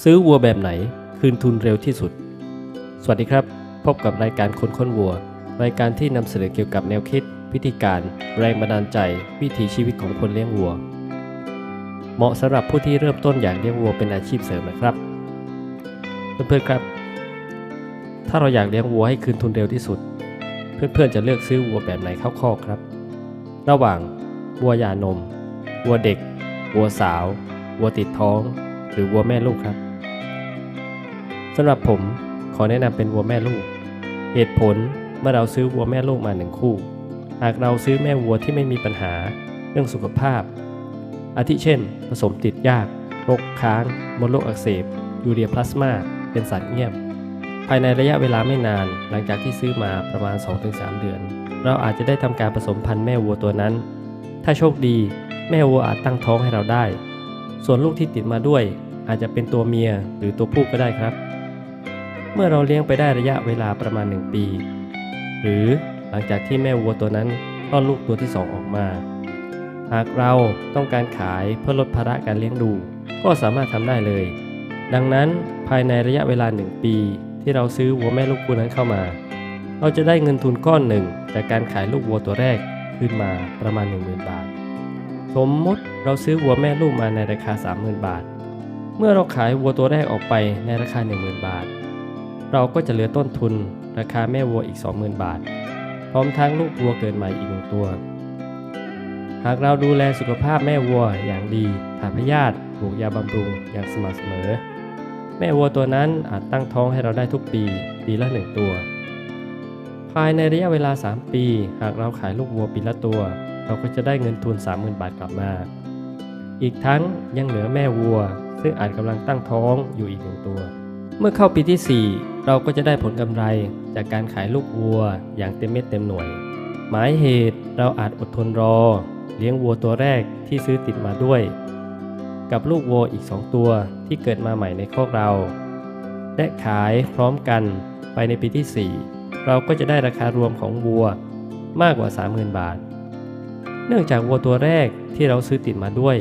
ซื้อวัวแบบไหนคืนทุนเร็วที่สุด สวัสดีครับ พบกับรายการคนค้นวัว รายการที่นำเสนอเกี่ยวกับแนวคิด วิธีการ แรงบันดาลใจ วิถีชีวิตของคนเลี้ยงวัว เหมาะสำหรับผู้ที่เริ่มต้นอยากเลี้ยงวัวเป็นอาชีพเสริมนะครับ เพื่อนๆครับ ถ้าเราอยากเลี้ยงวัวให้คืนทุนเร็วที่สุด เพื่อนๆจะเลือกซื้อวัวแบบไหนเข้าคอกครับ ระหว่างวัวยานมวัวเด็กวัวสาววัวติดท้อง หรือวัวแม่ลูกครับสำหรับผมขอแนะนำเป็นวัวแม่ลูก เหตุผลเมื่อเราซื้อวัวแม่ลูกมาหนึ่งคู่ หากเราซื้อแม่วัวที่ไม่มีปัญหาเรื่องสุขภาพ อาทิเช่น ผสมติดยากโรคค้างมดลูกอักเสบ ยูเรียพลาสมา เป็นสัตว์เงียบ ภายในระยะเวลาไม่นานหลังจากที่ซื้อมาประมาณ 2-3 เดือน เราอาจจะได้ทำการผสมพันธุ์แม่วัวตัวนั้น ถ้าโชคดี แม่วัวอาจตั้งท้องให้เราได้ ส่วนลูกที่ติดมาด้วย อาจจะเป็นตัวเมียหรือตัวผู้ก็ได้ครับ เมื่อเราเลี้ยงไปได้ระยะเวลาประมาณ 1 ปี หรือหลังจากที่แม่วัวตัวนั้นคลอดลูกตัวที่ 2 ออกมา หากเราต้องการขายเพื่อลดภาระการเลี้ยงดู ก็สามารถทำได้เลย ดังนั้นภายในระยะเวลา 1 ปี ที่เราซื้อวัวแม่ลูกคู่นั้นเข้ามา เราจะได้เงินทุนก้อนหนึ่งจากการขายลูกวัวตัวแรกขึ้นมาประมาณ 10,000 บาท สมมติเราซื้อวัวแม่ลูกมาในราคา 30,000 บาท เมื่อเราขายวัวตัวแรกออกไปในราคา 10,000 บาท เราก็จะเหลือต้นทุนราคาแม่วัวอีก 20,000 บาท พร้อมทั้งลูกวัวเกิดใหม่อีกหนึ่งตัว หากเราดูแลสุขภาพแม่วัวอย่างดีถ่ายพยาธิปลูกยาบำรุงอย่างสม่ำเสมอ แม่วัวตัวนั้นอาจตั้งท้องให้เราได้ทุกปีปีละหนึ่งตัว ภายในระยะเวลา 3 ปี หากเราขายลูกวัวปีละตัว เราก็จะได้เงินทุน 30,000 บาทกลับมา อีกทั้งยังเหลือแม่วัว ซึ่งอาจกำลังตั้งท้องอยู่อีกหนึ่งตัว เมื่อเข้าปีที่ 4 เราก็จะได้ผลกำไรจากการขายลูกวัวอย่างเต็มเม็ดเต็มหน่วย หมายเหตุเราอาจอดทนรอ เลี้ยงวัวตัวแรกที่ซื้อติดมาด้วย กับลูกวัวอีก 2 ตัวที่เกิดมาใหม่ในคอกเรา และขายพร้อมกันไปในปีที่ 4 เราก็จะได้ราคารวมของวัวมากกว่า 30,000 บาท เนื่องจากวัวตัวแรกที่เราซื้อติดมาด้วย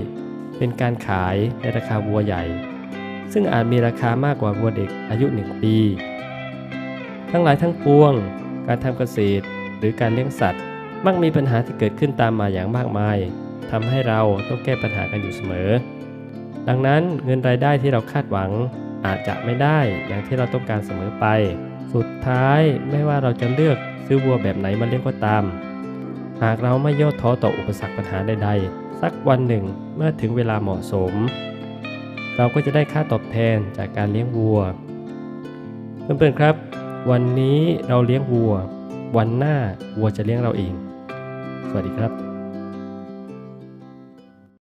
เป็นการขายในราคาวัวใหญ่ ซึ่งอาจมีราคามากกว่าวัวเด็กอายุ 1 ปี ทั้งหลายทั้งปวง การทำเกษตรหรือการเลี้ยงสัตว์ มักมีปัญหาที่เกิดขึ้นตามมาอย่างมากมายทำให้เราต้องแก้ปัญหากันอยู่เสมอ ดังนั้นเงินรายได้ที่เราคาดหวังอาจจะไม่ได้อย่างที่เราต้องการเสมอไป สุดท้ายไม่ว่าเราจะเลือกซื้อวัวแบบไหนมาเลี้ยงก็ตาม หากเราไม่ย่อท้อต่ออุปสรรคปัญหาใดๆ สักวันหนึ่งเมื่อถึงเวลาเหมาะสม เราก็จะได้ค่าตอบแทนจากการเลี้ยงวัว เพื่อนๆครับ วันนี้เราเลี้ยงวัว วันหน้าวัวจะเลี้ยงเราเอง สวัสดีครับ